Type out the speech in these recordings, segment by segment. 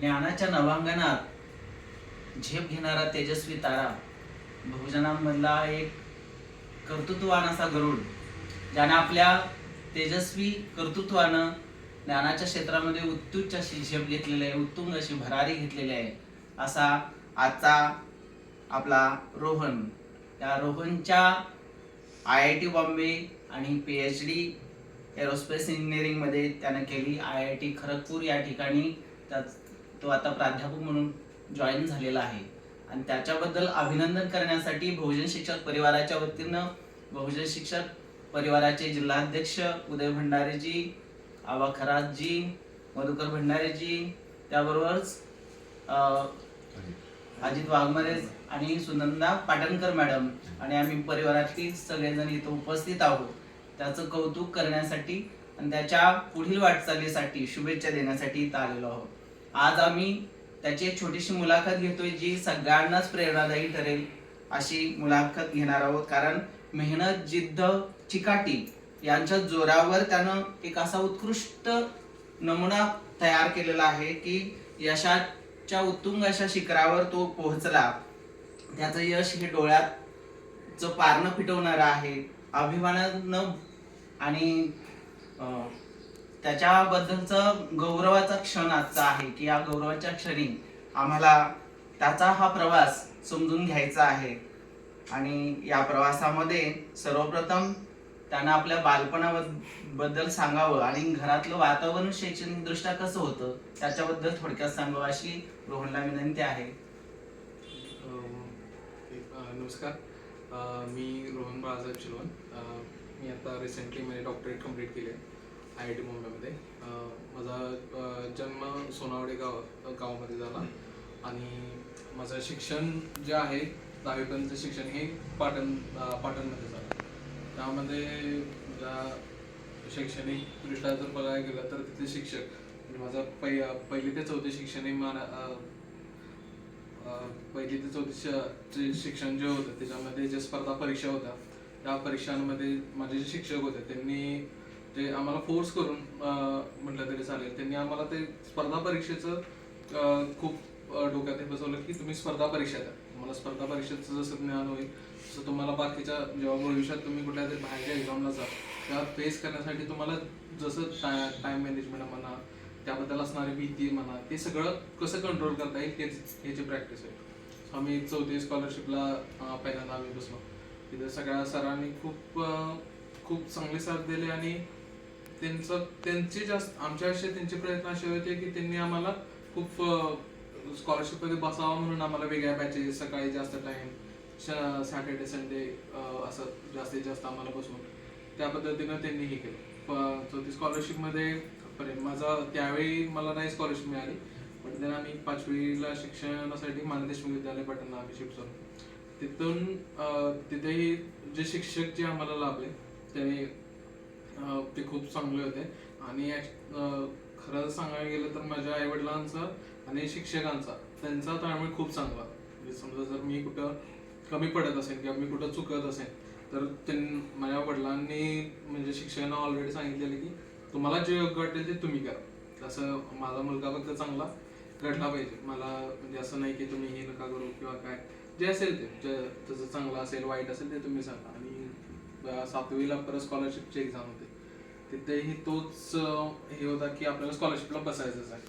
ज्ञानाच्या नवांगणात झेप घेणारा तेजस्वी तारा बहुजनांमधला एक कर्तृत्वान असा गरुड ज्याने आपल्या तेजस्वी कर्तृत्वानं ज्ञानाच्या क्षेत्रामध्ये उत्तुच्च अशी झेप घेतलेली आहे उत्तुंग अशी भरारी घेतलेली आहे असा आजचा आपला रोहन. त्या रोहनच्या आय आय टी बॉम्बे आणि पी एच डी एरोस्पेस इंजिनिअरिंगमध्ये त्यानं केली आय आय टी खरगपूर या ठिकाणी. त्या तो आता प्राध्यापक म्हणून जॉईन झालेला आहे. आणि त्याच्याबद्दल अभिनंदन करण्यासाठी बहुजन शिक्षक परिवाराच्या वतीनं बहुजन शिक्षक परिवाराचे जिल्हाध्यक्ष उदय भंडारेजी आबा खरातजी मधुकर भंडारेजी त्याबरोबरच अजित वाघमारे आणि सुनंदा पाटणकर मॅडम आणि आम्ही परिवारातील सगळेजण इथं उपस्थित आहोत. त्याचं कौतुक करण्यासाठी आणि त्याच्या पुढील वाटचालीसाठी शुभेच्छा देण्यासाठी इथं आलेलो आहोत. आज आम्ही त्याची एक छोटीशी मुलाखत घेतोय जी सगळ्यांनाच प्रेरणादायी ठरेल अशी मुलाखत घेणार आहोत. कारण मेहनत जिद्द चिकाटी यांच्या जोरावर त्यानं एक असा उत्कृष्ट नमुना तयार केलेला आहे की यशाच्या उत्तुंग अशा शिखरावर तो पोहोचला. त्याचं यश हे डोळ्यात पारणं फिटवणारं आहे अभिमानानं आणि त्याच्याबद्दलचं गौरवाचा क्षण आजचा आहे की या गौरवाच्या क्षणी आम्हाला त्याचा हा प्रवास समजून घ्यायचा आहे. आणि या प्रवासामध्ये सर्वप्रथम त्यानं आपल्या बालपणाबद्दल सांगावं आणि घरातलं वातावरण शैक्षणिक दृष्ट्या कसं होतं त्याच्याबद्दल थोडक्यात सांगावं अशी रोहनला विनंती आहे. नमस्कार. मी रोहन बाळासाहेब चिलवण मी आता रिसेंटली माझे डॉक्टरेट कंप्लीट केले. आय आय टी मुंबईमध्ये. माझा जन्म सोनावडे गाव गावामध्ये झाला. आणि माझं शिक्षण जे आहे दहावीपर्यंतचं शिक्षण हे पाटण पाटणमध्ये झालं. त्यामध्ये शैक्षणिक दृष्ट्या जर बघायला गेलं तर तिथे शिक्षक म्हणजे माझं पै पहिली ते चौथी शिक्षण हे मला पहिली ते चौथी चे शिक्षण जे होतं त्याच्यामध्ये जे स्पर्धा परीक्षा होत्या त्या परीक्षांमध्ये माझे जे शिक्षक होते त्यांनी जे आम्हाला फोर्स करून म्हटलं तरी चालेल. त्यांनी आम्हाला ते स्पर्धा परीक्षेचं खूप डोक्यात हे बसवलं की तुम्ही स्पर्धा परीक्षा द्या. तुम्हाला स्पर्धा परीक्षेचं जसं ज्ञान होईल तसं तुम्हाला बाकीच्या जेव्हा भविष्यात तुम्ही कुठल्या तरी बाहेरच्या एक्झामला जा त्या फेस करण्यासाठी तुम्हाला जसं टाइम मॅनेजमेंट म्हणा त्याबद्दल असणारी भीती म्हणा ते सगळं कसं कंट्रोल करता येईल तेच ह्याची प्रॅक्टिस आहे. आम्ही चौथी स्कॉलरशिपला पहिल्यांदा आम्ही बसलो. तिथे सगळ्या सरांनी खूप खूप चांगले साथ दिले आणि त्यांचं त्यांचे जास्त आमच्या त्यांचे प्रयत्न असे होते की त्यांनी आम्हाला खूप स्कॉलरशिपमध्ये बसावं म्हणून आम्हाला वेगळ्या बॅचेस सकाळी जास्त टाइम सॅटर्डे संडे असं जास्तीत जास्त आम्हाला बसवून त्या पद्धतीनं त्यांनी हे केलं. प- चौथी स्कॉलरशिपमध्ये पर्यंत माझा त्यावेळी मला नाही स्कॉलरशिप मिळाली पण त्यांना आम्ही पाचवीला शिक्षणासाठी मानदेश देशमुख विद्यालय पाटणला आम्ही शिफ्ट झालो तिथून तिथेही जे शिक्षक जे आम्हाला लाभले त्याने ते खूप चांगले होते. आणि खरं सांगायला गेलं तर माझ्या आई वडिलांचा आणि शिक्षकांचा त्यांचा ताळमेळ खूप चांगला. म्हणजे समजा जर मी कुठं कमी पडत असेल किंवा मी कुठं चुकत असेल तर त्यां माझ्या वडिलांनी म्हणजे शिक्षकांना ऑलरेडी सांगितलेलं की तुम्हाला जे योग्य वाटेल ते तुम्ही करा. तसं माझा मुलगा फक्त चांगला घडला पाहिजे. मला म्हणजे असं नाही की तुम्ही हे नका करू किंवा काय. जे असेल ते जे चांगलं असेल वाईट असेल ते तुम्ही सांगा. आणि सातवीला परत स्कॉलरशिपची एक्झाम होते. तिथेही तोच हे होता की आपल्याला स्कॉलरशिपला बसायचंच आहे.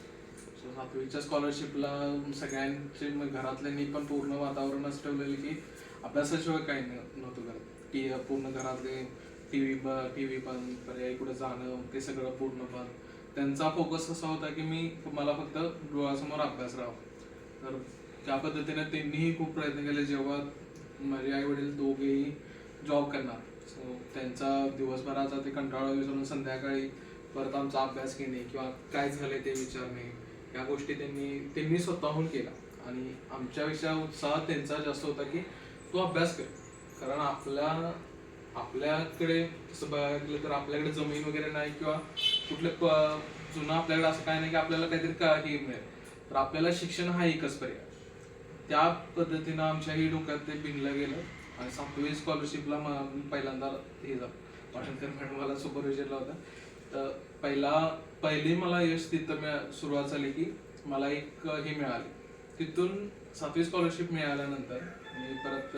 सो सातवीच्या स्कॉलरशिपला सगळ्यांचे मग घरातल्यांनी पण पूर्ण वातावरण असं ठेवलेलं की अभ्यासाशिवाय काही नव्हतं करत. टी पूर्ण घरातले टी व्ही टी व्ही बंद पर्यायी कुठं जाणं ते सगळं पूर्ण बंद. त्यांचा फोकस असा होता की मी मला फक्त डोळ्यासमोर अभ्यास राहावा. तर त्या पद्धतीने त्यांनीही खूप प्रयत्न केले. जेव्हा माझे आई वडील दोघेही जॉब करणार सो त्यांचा दिवसभराचा ते कंटाळा विसरून संध्याकाळी परत आमचा अभ्यास घेणे किंवा काय झाले ते विचारणे या गोष्टी त्यांनी त्यांनी स्वतःहून केला आणि आमच्यापेक्षा उत्साह त्यांचा जास्त होता की तो अभ्यास कर. कारण आपल्या आपल्याकडे तसं बघायला गेलं तर आपल्याकडे जमीन वगैरे नाही किंवा कुठलं जुनं आपल्याकडे असं काय नाही की आपल्याला काहीतरी का हे मिळेल. तर आपल्याला शिक्षण हा एकच पर्याय. त्या पद्धतीनं आमच्याही डोक्यात ते भिनलं गेलं. आणि सातवी स्कॉलरशिपला म- पहिल्यांदा हे झालं. पाटणकर मॅडम मला सुपरविजनला होता तर पहिला पहिली मला यश तिथं मी सुरुवात झाली की मला एक हे मिळाले. तिथून सातवी स्कॉलरशिप मिळाल्यानंतर मी परत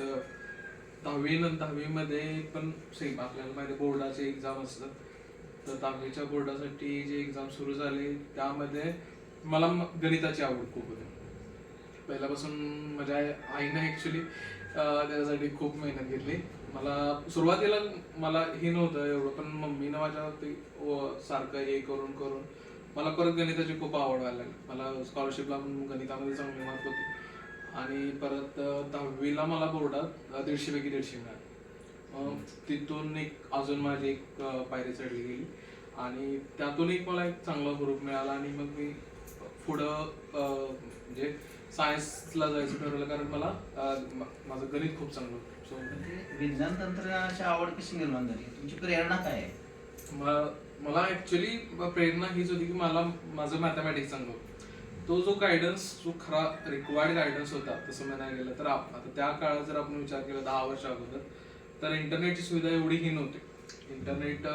दहावी नंतर दहावीमध्ये पण सेम आपल्याला माहिती बोर्डाचे एक्झाम असतात. तर दहावीच्या बोर्डासाठी जे एक्झाम सुरू झाली त्यामध्ये मला गणिताची आवड खूप होती. पहिल्यापासून माझ्या आई- आईनं ॲक्च्युली त्याच्यासाठी खूप मेहनत घेतली. मला सुरुवातीला मला हे नव्हतं एवढं पण मम्मीनं माझ्या ते सारखं हे करून करून मला परत गणिताची खूप आवड व्हायला लागली. मला स्कॉलरशिपला पण गणितामध्ये चांगले मार्क होते. आणि परत दहावीला मला बोर्डात दीडशेपैकी दीडशे मिळाले. तिथून एक अजून माझी एक पायरी चढली गेली. आणि त्यातून एक मला एक चांगला ग्रुप मिळाला आणि मग मी पुढं म्हणजे सायन्सला जायचं ठरवलं कारण मला अ, माझं गणित खूप चांगलं. होतं सो म्हणजे विज्ञान तंत्रज्ञानाची आवड कशी निर्माण झाली? तुमची प्रेरणा काय आहे? म- मला ऍक्च्युली प्रेरणा हीच होती की मला माझं मॅथमॅटिक्स चांगलं होतं. तो जो गायडन्स जो खरा रिक्वायर्ड गायडन्स होता तसं म्हणायला गेलं तर आप- आता त्या काळात जर आपण विचार केला दहा वर्ष अगोदर तर इंटरनेटची सुविधा एवढी ही नव्हती इंटरनेट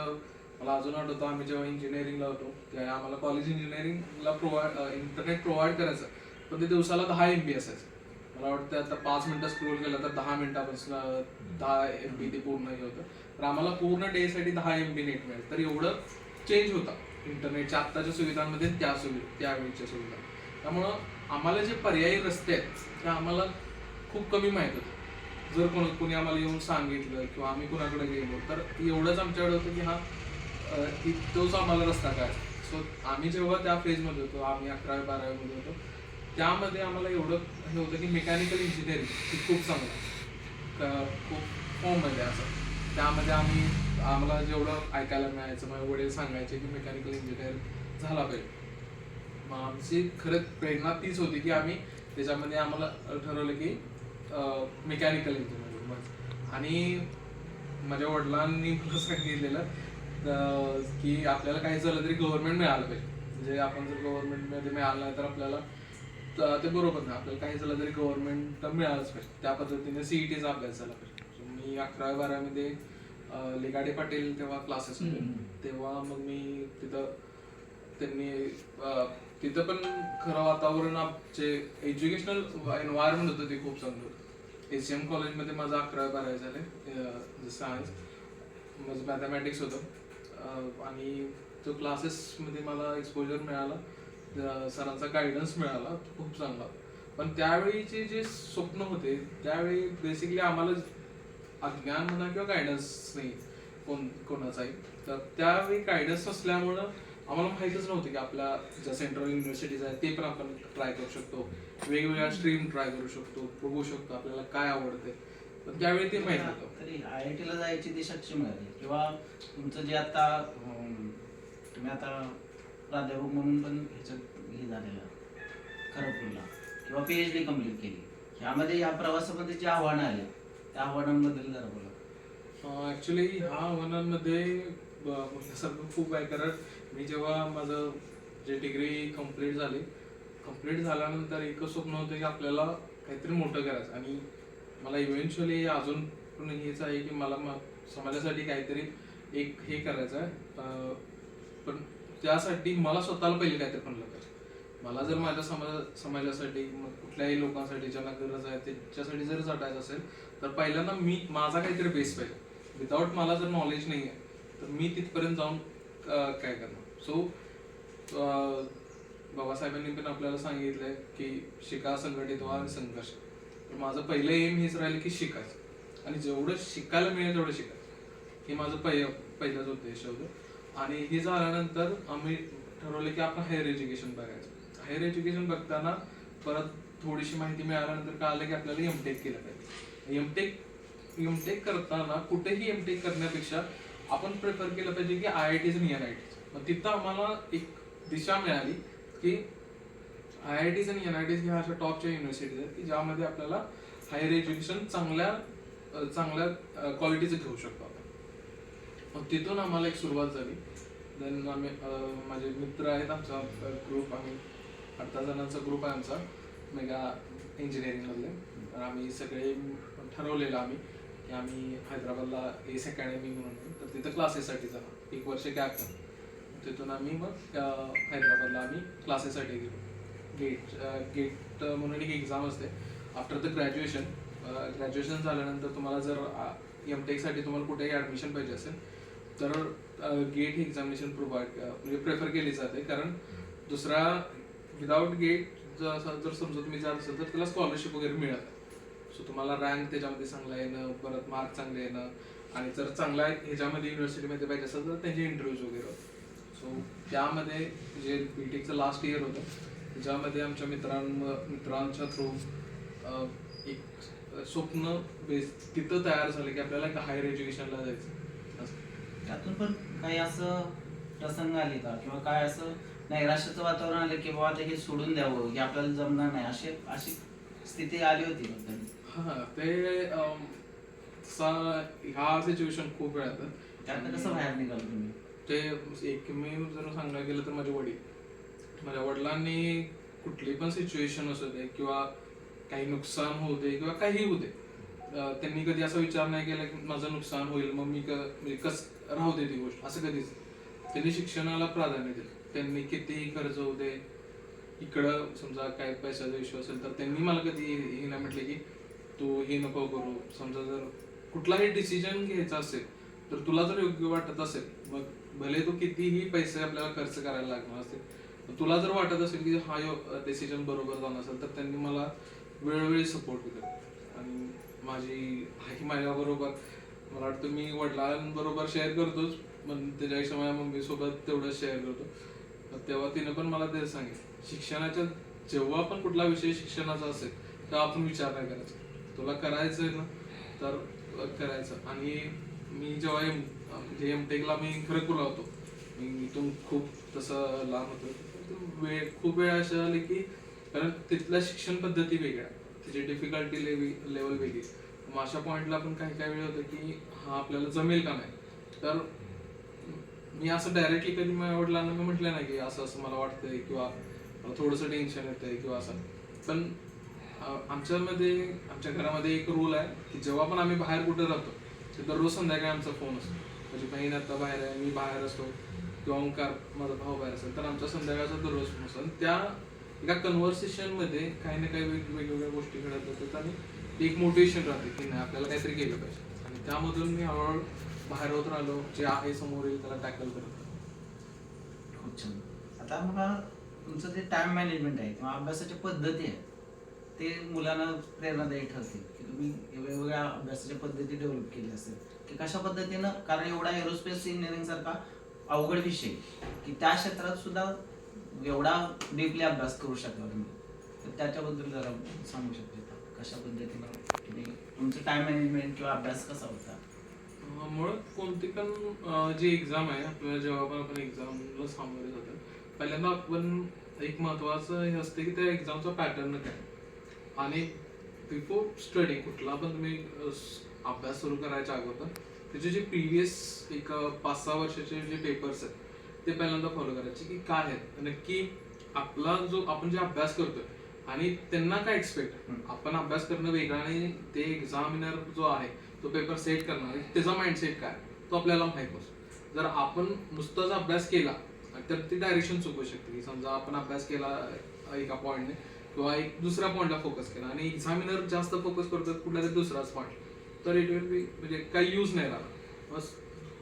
मला अजून आठवतं आम्ही जेव्हा इंजिनिअरिंगला होतो त्यावेळी आम्हाला कॉलेज इंजिनिअरिंगला प्रोव्हाइड इंटरनेट प्रोव्हाइड करायचं. पण ते दिवसाला दहा एम बी असायचं. मला वाटतं आता पाच मिनिटं स्क्रोल केलं तर दहा मिनिटापासून दहा एम बी ते पूर्ण हे होतं. तर आम्हाला पूर्ण डेसाठी दहा एम बी नेट मिळेल. तर एवढं चेंज होता. इंटरनेटच्या आत्ताच्या सुविधांमध्ये त्या सुविधा त्यावेळीच्या सुविधा. त्यामुळं आम्हाला जे पर्यायी रस्ते आहेत ते आम्हाला खूप कमी माहीत होते. जर कोण कोणी आम्हाला येऊन सांगितलं किंवा आम्ही कुणाकडे गेलो तर एवढंच आमच्याकडे होतं की हा तोच आम्हाला रस्ता काय सो आम्ही जेव्हा त्या फेजमध्ये होतो आम्ही अकरावी बारावीमध्ये होतो त्यामध्ये आम्हाला एवढं हे होतं की मेकॅनिकल इंजिनिअरिंग ही खूप चांगलं खूप फॉर्ममध्ये असं त्यामध्ये आम्ही आम्हाला जेवढं ऐकायला मिळायचं माझे वडील सांगायचे की मेकॅनिकल इंजिनिअर झाला पाहिजे. मग आमची खरंच प्रेरणा तीच होती की आम्ही त्याच्यामध्ये आम्हाला ठरवलं की मेकॅनिकल इंजिनिअरिंग आणि माझ्या वडिलांनी मला सांगितलेलं की आपल्याला काही झालं तरी गव्हर्नमेंट मिळालं पाहिजे. म्हणजे आपण जर गव्हर्नमेंटमध्ये मिळालं नाही तर आपल्याला त- ते बरोबर नाही आपल्याला काही झालं तरी गव्हर्नमेंट मिळालंच पाहिजे. त्या पद्धतीने सीईटीचा अभ्यास झाला पाहिजे. So मी अकरावी बारावीमध्ये अं, लेगाडे पाटील तेव्हा क्लासेस होते. तेव्हा मग मी तिथं त्यांनी तिथं पण खरं वातावरण आमचे एज्युकेशनल एन्व्हायरमेंट होतं ते खूप चांगलं होतं. एस एम कॉलेजमध्ये माझं अकरावी बारावी झाले सायन्स माझं मॅथमॅटिक्स होतं. आणि तो क्लासेसमध्ये मला एक्सपोजर मिळाला. सरांचा गायडन्स मिळाला तो खूप चांगला. पण त्यावेळीचे जे स्वप्न होते त्यावेळी बेसिकली आम्हाला अज्ञान म्हणा किंवा गायडन्स नाही कोण कोणाचाही. तर त्यावेळी गायडन्स नसल्यामुळं आम्हाला माहितच नव्हतं की आपल्या ज्या सेंट्रल युनिव्हर्सिटीज आहेत ते पण आपण ट्राय करू शकतो. वेगवेगळ्या स्ट्रीम ट्राय करू शकतो बघू शकतो आपल्याला काय आवडते पण त्यावेळी ते माहीत होतं तरी आय आय टीला जायची ती शक्य मिळाली? किंवा तुमचं जे आता तुम्ही आता प्राध्यापक म्हणून पण ह्याच्यात हे झालेलं खरपूरला किंवा पी एच डी कंप्लीट केली. ह्यामध्ये या प्रवासामध्ये जी आव्हानं आली त्या आव्हानांबद्दल जरा बोला. ऍक्च्युली ह्या आव्हानांमध्ये ब- म्हणण्यासारखं खूप आहे कारण मी जेव्हा माझं जे डिग्री कंप्लीट झाली कंप्लीट झाल्यानंतर एकच स्वप्न होतं की आपल्याला काहीतरी मोठं करायचं. आणि मला इव्हेंच्युअली अजून पण हेच आहे की मला म- समाजासाठी काहीतरी एक हे करायचं आहे. पण त्यासाठी मला स्वतःला पहिले काहीतरी म्हणलं पाहिजे मला जर माझ्या समाज समाजासाठी कुठल्याही लोकांसाठी ज्यांना गरज आहे त्याच्यासाठी जर झटायचं असेल तर पहिल्यांदा मी माझा काहीतरी बेस पाहिजे. विदाऊट मला जर नॉलेज नाही आहे तर मी तिथपर्यंत जाऊन काय करणार? सो बाबासाहेबांनी पण आपल्याला सांगितलंय की शिका संघटित व्हा आणि संघर्ष. तर माझं पहिलं एम हेच राहिलं की शिकायचं. आणि जेवढं शिकायला मिळेल तेवढं शिकायचं. हे माझं पहिलं पहिलाच उद्देश होतं. आणि हे झाल्यानंतर आम्ही ठरवलं की आपण हायर एज्युकेशन बघायचं. हायर एज्युकेशन बघताना परत थोडीशी माहिती मिळाल्यानंतर कळालं की आपल्याला एमटेक केलं पाहिजे. एमटेक एमटेक करताना कुठेही एमटेक करण्यापेक्षा आपण प्रेफर केलं पाहिजे की आय आय टीज आणि एन आय टीज मग तिथं आम्हाला एक दिशा मिळाली की आय आय टीज आणि एन आय टीज ह्या अशा टॉपच्या युनिव्हर्सिटीज आहेत की ज्यामध्ये आपल्याला हायर एज्युकेशन चांगल्या चांगल्या क्वालिटीचं घेऊ शकतो मग तिथून आम्हाला एक सुरुवात झाली. देन आम्ही माझे मित्र आहेत आमचा ग्रुप आम्ही अठरा जणांचा ग्रुप आहे आमचा मेगा इंजिनिअरिंगमधले तर आम्ही सगळे ठरवलेलं आम्ही की आम्ही हैदराबादला एस अकॅडमी म्हणून तर तिथं क्लासेससाठी जाणार. एक वर्ष गॅप तिथून आम्ही मग हैदराबादला आम्ही क्लासेससाठी गेलो. गेट गेट म्हणून एक एक्झाम असते. आफ्टर द ग्रॅज्युएशन ग्रॅज्युएशन झाल्यानंतर तुम्हाला जर एम टेकसाठी तुम्हाला कुठेही ॲडमिशन पाहिजे असेल तर गेट ही एक्झामिनेशन प्रोव्हाइड म्हणजे प्रेफर केली जाते. कारण दुसरा विदाउट गेट जर असं जर समजा तुम्ही जात असेल तर त्याला स्कॉलरशिप वगैरे मिळत. सो तुम्हाला रँक त्याच्यामध्ये चांगला येणं परत मार्क चांगले येणं. आणि जर चांगला ह्याच्यामध्ये युनिव्हर्सिटीमध्ये पाहिजे असेल तर त्यांचे इंटरव्ह्यूज वगैरे सो त्यामध्ये जे बी टेकचं लास्ट इयर होतं त्याच्यामध्ये आमच्या मित्रां मित्रांच्या थ्रू एक स्वप्न बेस तिथं तयार झालं की आपल्याला एका हायर एज्युकेशनला जायचं असं. त्यातून पण काही असं प्रसंग आले का? किंवा काय असं नैराश्याचं वातावरण आलं की बाबा आता हे सोडून द्यावं की आपल्याला जमणार नाही. अशी अशी स्थिती आली होती? हा ते अम, तसा ह्या सिच्युएशन खूप वेळा येतात त्यातनं कसं बाहेर निघाल तुम्ही? ते एक मी जर सांगायला गेलं तर माझे वडील. माझ्या वडिलांनी कुठली पण सिच्युएशन असू दे किंवा काही नुकसान होऊ दे किंवा काही होऊ दे. अं, त्यांनी कधी असा विचार नाही केला की माझं नुकसान होईल मग मी क म्हणजे कस राहू दे ती गोष्ट. असं कधीच. त्यांनी शिक्षणाला प्राधान्य दिलं. त्यांनी कितीही खर्च होऊ दे इकडं समजा काय पैशाचा इश्यू असेल तर त्यांनी मला कधी हे नाही म्हटले की तू हे नको करू. समजा जर कुठलाही डिसिजन घ्यायचा असेल तर तुला जर योग्य वाटत असेल मग भले तू कितीही पैसे आपल्याला खर्च करायला लागणार असतील तुला जर वाटत असेल की हा डिसिजन बरोबर जाणार असेल तर त्यांनी मला वेळोवेळी सपोर्ट केला आणि माझी आई माझ्याबरोबर मला वाटतं मी वडिलांबरोबर शेअर करतोच पण त्याच्यापेक्षा माझ्या मम्मी सोबत तेवढं शेअर करतो तेव्हा तिने पण मला ते सांगितलं शिक्षणाच्या जेव्हा पण कुठला विषय शिक्षणाचा असेल तेव्हा आपण विचार नाही करायचा. तुला करायचं आहे ना तर करायचं. आणि मी जेव्हा एम म्हणजे एम टेकला मी खरं कुला होतो मी इथून खूप तसं लांब होतो. वेळ खूप वेळ अशा आले की कारण तिथल्या शिक्षण पद्धती वेगळ्या. त्याची डिफिकल्टी लेवल वेगळी. मग अशा पॉईंटला पण काही काही वेळ होतं की हा आपल्याला जमेल का नाही? तर मी असं डायरेक्टली कधी माझ्या वडिलांना मी म्हटलं नाही की असं असं मला वाटतंय किंवा मला थोडंसं टेन्शन येतंय किंवा असं. पण आमच्यामध्ये आमच्या घरामध्ये एक रूल आहे की जेव्हा पण आम्ही बाहेर कुठे राहतो तर दररोज संध्याकाळी आमचा फोन असतो. माझी बहीण आता बाहेर आहे मी बाहेर असतो किंवा ओंकार माझा भाऊ बाहेर असेल तर आमचा संध्याकाळचा दररोज फोन असतो. आणि त्या एका कन्व्हर्सेशनमध्ये काही ना काही वेग- वेगवेगळ्या गोष्टी घडत होतात आणि एक मोटिवेशन राहते की नाही आपल्याला काहीतरी केलं पाहिजे. आणि त्यामधून मी हळूहळू बाहेर होत राहिलो जे आहे समोर येईल त्याला टॅकल करत खूप छान. आता मला तुमचं जे टाइम मॅनेजमेंट आहे किंवा अभ्यासाची पद्धती आहे ते मुलांना प्रेरणादायी ठरतील. की तुम्ही वेगवेगळ्या अभ्यासाच्या पद्धती डेव्हलप केल्या असेल की कशा पद्धतीनं कारण एवढा एरोस्पेस इंजिनिअरिंग सारखा अवघड विषय की त्या क्षेत्रात सुद्धा एवढा डीपली अभ्यास करू शकता तुम्ही. तर त्याच्याबद्दल जरा सांगू शकते. कशा पद्धतीनं तुम्ही तुमचं टाइम मॅनेजमेंट किंवा अभ्यास कसा होता? मुळात कोणती पण अं, जी एक्झाम आहे आपल्याला जेव्हा पण आपण एक्झामला सामोरे जातो पहिल्यांदा आपण एक महत्वाचं हे असते की त्या एक्झामचा पॅटर्न काय आणि बिफोर स्टडी कुठला पण तुम्ही अं, स- अभ्यास सुरू करायच्या अगोदर त्याचे जे प्रिव्हियस एक अं, पाच सहा वर्षाचे जे पेपर्स आहेत ते पहिल्यांदा फॉलो करायचे की काय आहेत. नक्की आपला जो आपण जे अभ्यास करतोय आणि त्यांना काय एक्सपेक्ट आपण अभ्यास करणं वेगळं आणि ते एक्झामिनर जो आहे तो पेपर सेट करणार त्याचा माइंडसेट काय? तो आपल्याला माहीत नसतो. जर आपण नुसताच अभ्यास केला तर ती डायरेक्शन चुकू शकते. की समजा आपण अभ्यास केला एका पॉईंटने किंवा एक दुसऱ्या पॉईंटला फोकस केला आणि एक्झामिनर जास्त फोकस करतात कुठला तरी दुसराच पॉईंट तर इट विल बी म्हणजे काही यूज नाही राहणार. बस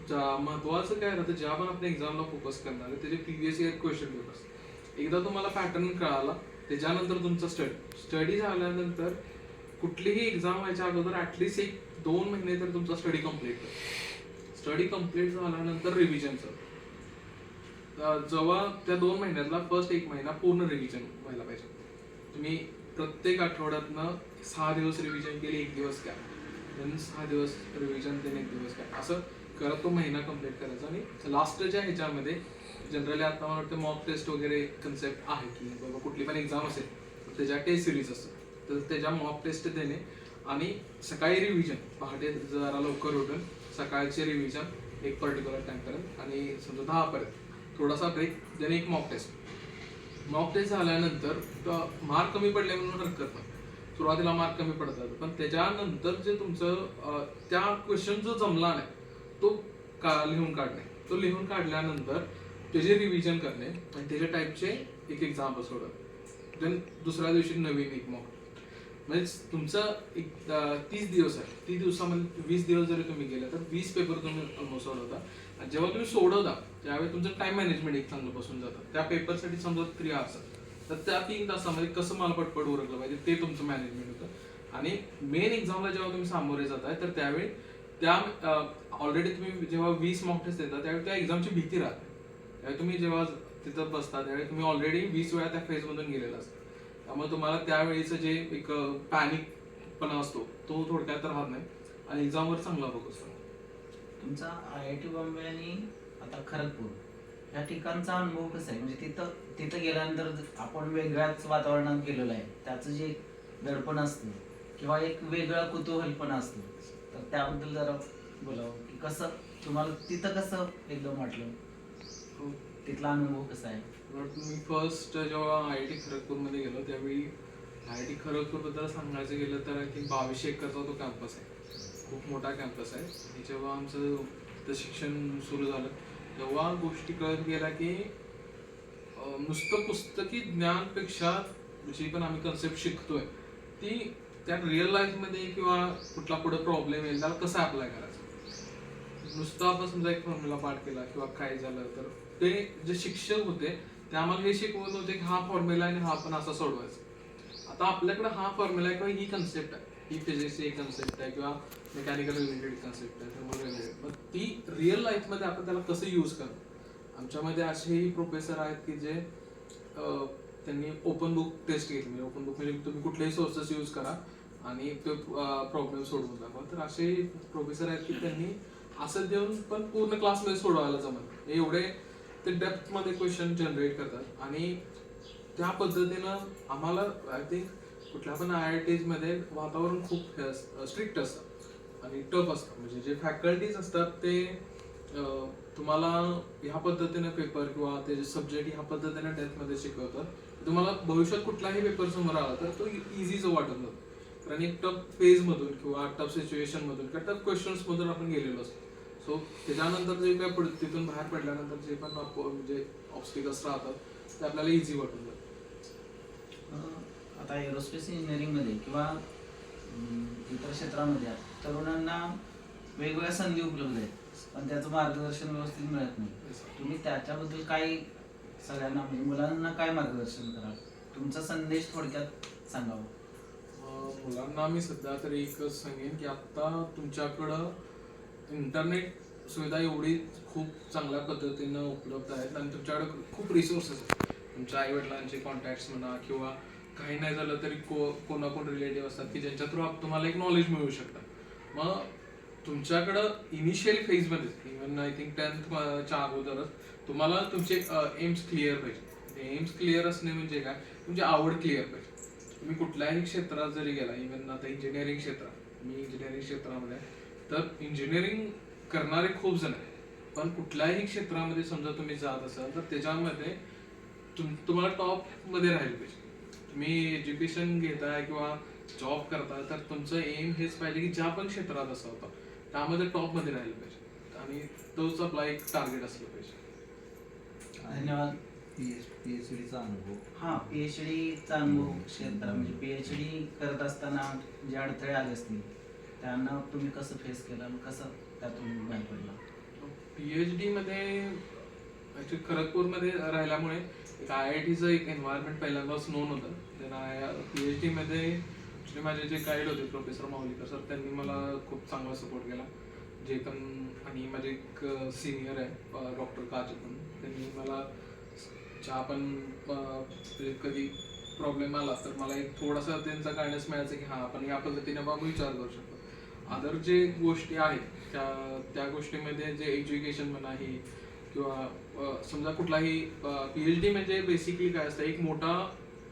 ज्या- महत्वाचं काय राहतं ज्या पण आपण एक्झामला फोकस करणार आहे त्याचे प्रिव्हियस इयर क्वेश्चन पेपर्स एकदा तुम्हाला पॅटर्न कळाला त्याच्यानंतर तुमचा स्टडी स्टडी झाल्यानंतर कुठलीही एक्झाम व्हायच्या अगोदर ॲटलिस्ट एक दोन महिने तर तुमचा स्टडी कंप्लीट कर स्टडी कंप्लीट झाल्यानंतर रिव्हिजनचं जेव्हा त्या दोन महिन्यातला फर्स्ट एक महिना पूर्ण रिव्हिजन व्हायला पाहिजे. तुम्ही प्रत्येक आठवड्यातनं सहा दिवस रिव्हिजन केले एक दिवस काय सहा दिवस रिव्हिजन देणे एक दिवस काय असं करत तो महिना कंप्लीट करायचा. आणि लास्टच्या ह्याच्यामध्ये जनरली आता मला वाटतं मॉक टेस्ट वगैरे कन्सेप्ट आहे की बाबा कुठली पण एक्झाम असेल तर त्याच्या टेस्ट सिरीज असतात. तर त्याच्या मॉक टेस्ट देणे आणि सकाळी रिव्हिजन पहाटे जरा लवकर उठून सकाळचे रिव्हिजन एक पर्टिक्युलर टाईमपर्यंत आणि समजा दहापर्यंत थोडासा ब्रेक देणे एक मॉक टेस्ट मॉक टेस्ट झाल्यानंतर मार्क कमी पडले म्हणून हरकत नाही. सुरुवातीला मार्क कमी पडतात. पण त्याच्यानंतर जे तुमचं त्या क्वेश्चन जो जमला नाही तो का लिहून काढणे? तो लिहून काढल्यानंतर त्याचे रिव्हिजन करणे आणि त्याच्या टाईपचे एक एक्झाम्पल सोडत देन दुसऱ्या दिवशी नवीन एक मॉक म्हणजे तुमचं एक तीस दिवस आहे. तीस दिवसामध्ये वीस दिवस जरी तुम्ही गेले तर वीस पेपर तुम्ही सोडवता. आणि जेव्हा तुम्ही सोडवता त्यावेळी तुमचं टाइम मॅनेजमेंट एक चांगलं बसून जातं. त्या पेपरसाठी समजा थ्री आवर्स तर त्या तीन तासामध्ये कसं मला पटपट उरकलं पाहिजे ते तुमचं मॅनेजमेंट होतं. आणि मेन एक्झामला जेव्हा तुम्ही सामोरे जाताय तर त्यावेळी त्या ऑलरेडी तुम्ही जेव्हा वीस मॉक टेस्ट देता त्यावेळी त्या एक्झामची भीती राहते. त्यावेळी तुम्ही जेव्हा तिथं बसता त्यावेळी तुम्ही ऑलरेडी वीस वेळा त्या फेजमधून गेलेला असता. त्यामुळे तुम्हाला त्यावेळीचं जे एक पॅनिक पण असतो तो थोडक्यात राहत नाही. आणि एक्झामवर चांगला फोकस असतो तुमचा आय आय टी बॉम्बे आणि आता खरगपूर या ठिकाणचा अनुभव कसा आहे? म्हणजे तिथं तिथं गेल्यानंतर आपण वेगळ्याच वातावरणात गेलेलो आहे. त्याचं जे दडपण असतं किंवा एक वेगळं कुतूहल पण असतं. तर त्याबद्दल जरा बोलावं की कसं तुम्हाला तिथं कसं एकदम वाटलं? तिथला अनुभव कसा आहे? बट मी फर्स्ट जेव्हा आय आय टी खरगपूरमध्ये गेलो त्यावेळी आय आय टी खरगपूरबद्दल सांगायचं गेलं तर आय थिंक बावीसशे एकरचा तो कॅम्पस आहे. खूप मोठा कॅम्पस आहे. आणि जेव्हा आमचं तिथं शिक्षण सुरू झालं तेव्हा गोष्टी कळत गेल्या की नुसतं पुस्तकी ज्ञानपेक्षा जी पण आम्ही कन्सेप्ट शिकतोय ती त्या रिअल लाईफमध्ये किंवा कुठला पुढे प्रॉब्लेम येईल त्याला कसं अप्लाय करायचं? नुसतं आपण समजा एक फॉर्म्युला पाठ केला किंवा काय झालं तर ते जे शिक्षक होते ते आम्हाला हे शिकवत होते की हा फॉर्म्युला आणि हा पण असा सोडवायचा. आता आपल्याकडे हा फॉर्म्युला आहे किंवा ही कन्सेप्ट आहे. ही फिजिक्सची एक कन्सेप्ट आहे किंवा मेकॅनिकल रिलेटेड कन्सेप्ट आहे थर्मल रिलेटेड मग ती रिअल लाईफमध्ये आपण त्याला कसं यूज करतो आमच्यामध्ये असेही प्रोफेसर आहेत की जे त्यांनी ओपन बुक टेस्ट घेतली. म्हणजे ओपन बुक म्हणजे तुम्ही कुठलेही सोर्सेस यूज करा. आणि तो प्रॉब्लेम सोडवून दाखवा तर असे प्रोफेसर आहेत की त्यांनी असं देऊन पण पूर्ण क्लासमध्ये सोडवायला जमत एवढे ते डेप्थमध्ये क्वेश्चन जनरेट करतात. आणि त्या पद्धतीनं आम्हाला आय थिंक कुठल्या पण आय आय टीजमध्ये वातावरण खूप स्ट्रिक्ट असतं. आणि टफ असतं. म्हणजे जे फॅकल्टीज असतात ते तुम्हाला ह्या पद्धतीने पेपर किंवा ते सब्जेक्ट ह्या पद्धतीने डेथमध्ये शिकवतात. तुम्हाला भविष्यात कुठलाही पेपर समोर आला तर तो e-, इझीच वाटत जातो. कारण एक टफ फेज मधून किंवा टफ सिच्युएशन मधून किंवा टफ क्वेश्चन्स मधून आपण गेलेलो असतो. सो त्याच्यानंतर जे काय पुढे तिथून बाहेर पडल्यानंतर जे पण म्हणजे ऑब्स्टिकल्स राहतात ते आपल्याला इझी वाटून जातात अं, आता एरोस्पेस इंजिनिअरिंगमध्ये किंवा इतर क्षेत्रामध्ये तरुणांना वेगवेगळ्या संधी उपलब्ध आहेत पण त्याचं मार्गदर्शन व्यवस्थित मिळत नाही. तुम्ही त्याच्याबद्दल काय सगळ्यांना म्हणजे मुलांना काय मार्गदर्शन कराल? तुमचा संदेश थोडक्यात सांगावा. मुलांना मी सध्या तरी एकच सांगेन की आता तुमच्याकडं इंटरनेट सुविधा एवढी खूप चांगल्या पद्धतीनं उपलब्ध आहेत आणि तुमच्याकडे खूप रिसोर्सेस आहेत. तुमच्या आई वडिलांचे कॉन्टॅक्ट्स म्हणा किंवा काही नाही झालं तरी को कोणाकोण रिलेटिव्ह असतात की ज्यांच्या थ्रू तुम्हाला एक नॉलेज मिळू शकतं. मग तुमच्याकडं इनिशियल फेजमध्ये इव्हन आय थिंक टेन्थच्या अगोदरच तुम्हाला तुमचे एम्स क्लिअर पाहिजे. म्हणजे एम्स क्लिअर असणे म्हणजे काय? तुमची आवड क्लिअर पाहिजे. तुम्ही कुठल्याही क्षेत्रात जरी गेला इव्हन आता इंजिनिअरिंग क्षेत्रात मी इंजिनिअरिंग क्षेत्रामध्ये आहे. तर इंजिनिअरिंग करणारे खूप जण आहेत. पण कुठल्याही क्षेत्रामध्ये समजा तुम्ही जात असाल तर त्याच्यामध्ये तुम तुम्हाला टॉपमध्ये राहिलं पाहिजे. तुम्ही एज्युकेशन घेताय किंवा जॉब करताय तर तुमचं एम हेच पाहिजे की ज्या पण क्षेत्रात असं होतं त्यामध्ये टॉपमध्ये राहिलं पाहिजे. आणि तोच आपला एक टार्गेट असलं पाहिजे. धन्यवाद. पी एच डीचा अनुभव. हा पीएच डीचा अनुभव क्षेत्र म्हणजे पीएच डी करत असताना जे अडथळे आले असतील त्यांना तुम्ही कसं फेस केलं आणि कसं त्यातून बाहेर पडला? पीएच डी मध्ये ऍक्च्युली खरगपूरमध्ये राहिल्यामुळे एक आय आय टीचं एक एन्व्हायरमेंट पहिल्यांदाच नोन होतं. तर पीएच डी मध्ये actually माझे जे गाईड होते प्रोफेसर माऊलीकर सर त्यांनी मला खूप चांगला सपोर्ट केला. जे पण आणि माझे एक सिनियर आहे डॉक्टर काचपन त्यांनी मला ज्या पण कधी प्रॉब्लेम आलाच तर मला एक थोडासा त्यांचा गायडन्स मिळायचा की हां आपण या पद्धतीने बाबा विचार करू शकतो. अदर जे गोष्टी आहेत त्या त्या गोष्टीमध्ये जे एज्युकेशन म्हणा ही किंवा समजा कुठलाही पीएच डी म्हणजे बेसिकली काय असतं एक मोठा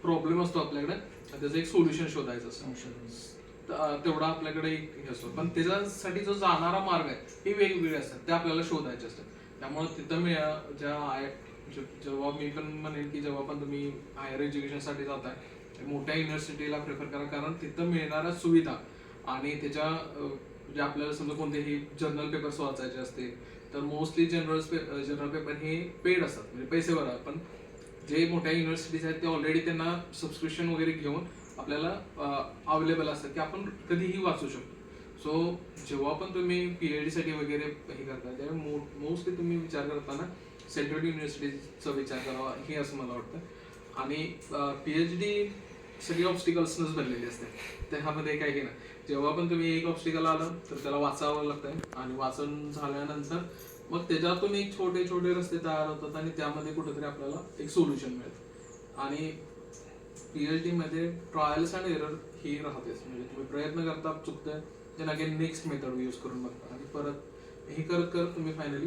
प्रॉब्लेम असतो आपल्याकडे त्याचं एक सोल्युशन शोधायचं असतं. संशोधन तेवढा आपल्याकडे एक हे असतो. पण त्याच्यासाठी जो जाणारा मार्ग आहे हे वेगवेगळे असतात ते आपल्याला शोधायचे असतात. त्यामुळे तिथं मी ज्या आय जेव्हा मी पण म्हणेन की जेव्हा पण तुम्ही हायर एज्युकेशनसाठी जाताय मोठ्या युनिव्हर्सिटीला प्रेफर करा कारण तिथं मिळणाऱ्या सुविधा आणि त्याच्या म्हणजे आपल्याला समजा कोणतेही जर्नल पेपर्स वाचायचे असतील तर मोस्टली जनरल जनरल पेपर हे पेड असतात म्हणजे पैसे भरा पण जे मोठ्या युनिव्हर्सिटीज आहेत ते ऑलरेडी त्यांना सबस्क्रिप्शन वगैरे घेऊन आपल्याला अवेलेबल असतात की आपण कधीही वाचू शकतो. सो जेव्हा पण तुम्ही पी एच साठी वगैरे हे करता तेव्हा मोस्टली तुम्ही विचार करताना सेंट्रल युनिव्हर्सिटीचा विचार करावा हे असं मला वाटतं. आणि पी एच डी सगळी ऑब्स्टिकल्सनच बनलेली असते. त्यामध्ये काही ना जेव्हा पण तुम्ही एक ऑब्स्टिकल आलं तर त्याला वाचावं लागतं आणि वाचन झाल्यानंतर मग त्याच्यातून एक छोटे छोटे रस्ते तयार होतात आणि त्यामध्ये कुठेतरी आपल्याला एक सोल्युशन मिळतं. आणि पीएच डीमध्ये ट्रायल्स अँड एरर ही राहतेच. म्हणजे तुम्ही प्रयत्न करता चुकतंय then again next method use करून बघता. आणि परत हे करत करत तुम्ही फायनली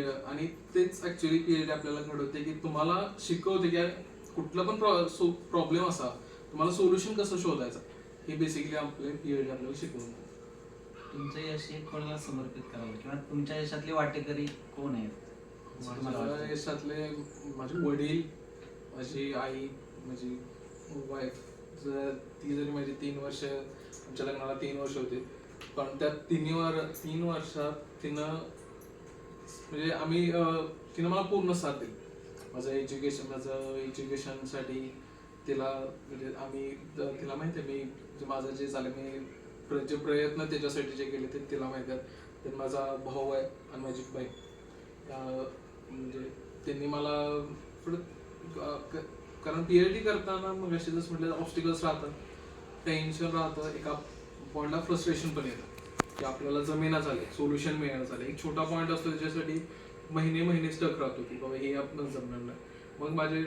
आणि तेच ऍक्च्युली पीएचडी आपल्याला घडवते की तुम्हाला शिकवते की कुठला पण प्रॉब्लेम असा तुम्हाला सोल्युशन कसं शोधायचं हे बेसिकली आपले पीएचडी आपल्याला शिकवून. तुमचं यश एक कोणाला समर्पित करावं किंवा तुमच्या यशातले वाटेकरी कोण आहेत माझ्या? यशातले माझे वडील माझी आई माझी वाईफ ती जरी माझी तीन वर्ष आमच्या लग्नाला तीन वर्ष होते पण त्या तिन्ही वर तीन वर्षात तिनं म्हणजे आम्ही तिनं मला पूर्ण साथ दिली. माझं एज्युकेशन माझं एज्युकेशनसाठी तिला म्हणजे आम्ही तिला माहिती आहे मी माझं जे झालं मी प्र- जे प्रयत्न त्याच्यासाठी जे केले ते तिला माहिती आहेत. तर माझा भाऊ आहे आणि माझी बाई म्हणजे त्यांनी मला पुढं अं, क- कारण डी करताना मग असे जसं म्हटलं ऑब्स्टिकल्स राहतात टेन्शन राहतं एका पॉईंटला फ्रस्ट्रेशन पण येतं. की आपल्याला जमेना झाले सोल्युशन मिळणं झालं एक छोटा पॉईंट असतो त्याच्यासाठी महिने महिने स्टक राहतो की बाबा हे आपण जमणार नाही. मग माझे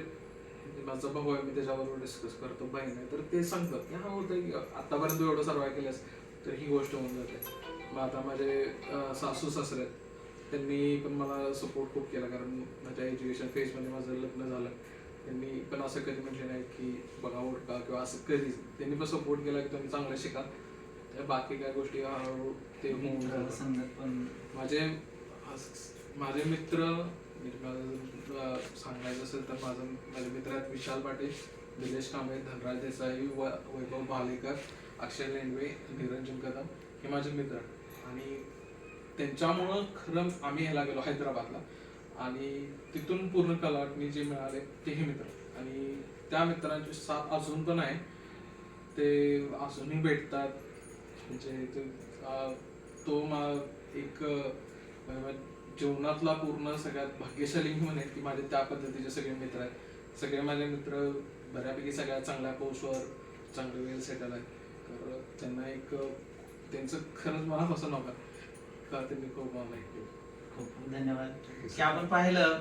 माझा भाऊ आहे मी त्याच्याबरोबर डिस्कस करतो बहीण आहे. तर ते सांगतात की हा होतं की आतापर्यंत एवढं सर्वाय केलंस तर ही गोष्ट होऊन जाते. मग आता माझे सासू सासरे आहेत. त्यांनी पण मला सपोर्ट खूप केला कारण माझ्या एज्युकेशन फेजमध्ये माझं लग्न झालं. त्यांनी पण असं कधी म्हटले नाही की बघा का किंवा असं कधीच. त्यांनी पण सपोर्ट केला की तुम्ही चांगलं शिका. बाकी काय गोष्टी हळूहळू ते होऊन मित्र, जातात. संगत पण माझे माझे मित्र म्हणजे मला, सांगायचं असेल तर माझं माझे मित्र आहेत विशाल पाटील निलेश कांबळे धनराज देसाई व वैभव भालेकर अक्षय लेंडवे निरंजन कदम हे माझे मित्र आहेत. आणि त्यांच्यामुळं खरं आम्ही ह्याला गेलो हैदराबादला आणि तिथून पूर्ण कलाटणी जे मिळाले तेही मित्र आणि त्या मित्रांची साथ अजून पण आहे ते अजूनही भेटतात म्हणजे तो मा एक जीवनातला पूर्ण सगळ्यात भाग्यशाली मी म्हणेन की माझे त्या पद्धतीचे सगळे मित्र आहेत. सगळे माझे मित्र बऱ्यापैकी सगळ्यात चांगल्या पोस्टवर चांगले वेल सेटल आहेत तर त्यांना एक त्यांचं खरंच मनापासून नव्हतं का त्यांनी खूप मला एक खूप खूप धन्यवाद. की आपण पाहिलं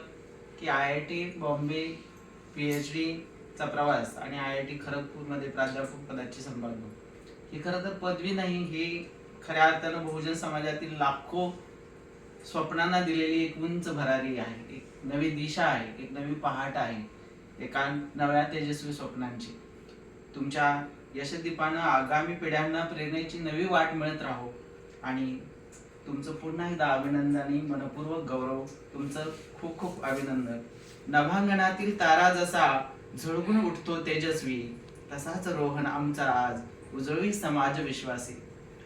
की I I T Bombay P H चा प्रवास आणि आय आय टी खरगपूरमध्ये प्राध्यापक पदाची संभाळणूक ही खरं तर पदवी नाही ही खऱ्या अर्थानं बहुजन समाजातील लाखो स्वप्नांना दिलेली एक उंच भरारी आहे एक नवी दिशा आहे एक नवी पहाट आहे एका नव्या तेजस्वी स्वप्नांची. तुमच्या यशदीपानं आगामी पिढ्यांना प्रेरणेची नवी वाट मिळत राहो आणि तुमचं पुन्हा एकदा अभिनंदन आणि मनपूर्वक गौरव तुमचं खूप खूप अभिनंदन. नभांगणातील तारा जसा झळकून उठतो तेजस्वी तसाच रोहन आमचा आज उजळवी समाज विश्वासी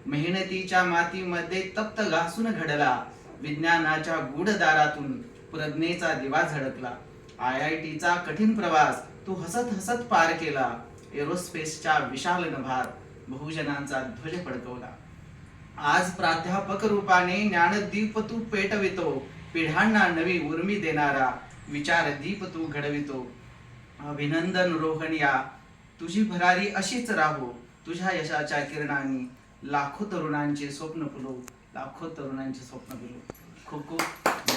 मेहनतीच्या मातीमध्ये तप्त घासून घडला. विज्ञानाच्या गूढदारातून प्रज्ञेचा दिवा झडकला आय आय टीचा कठीण प्रवास तू हसत हसत पार केला. एरोस्पेसच्या विशाल नभात बहुजनांचा ध्वज फडकवला. आज प्राध्यापक रूपाने ज्ञानदीप तू पेटवितो. पिढ्यांना नवी उर्मी देणारा विचार दीप तू घडवितो. अभिनंदन रोहन या तुझी भरारी अशीच राहो. तुझ्या यशाच्या किरणांनी लाखो तरुणांचे स्वप्न फुलो लाखो तरुणांचे स्वप्न फुलो खूप खूप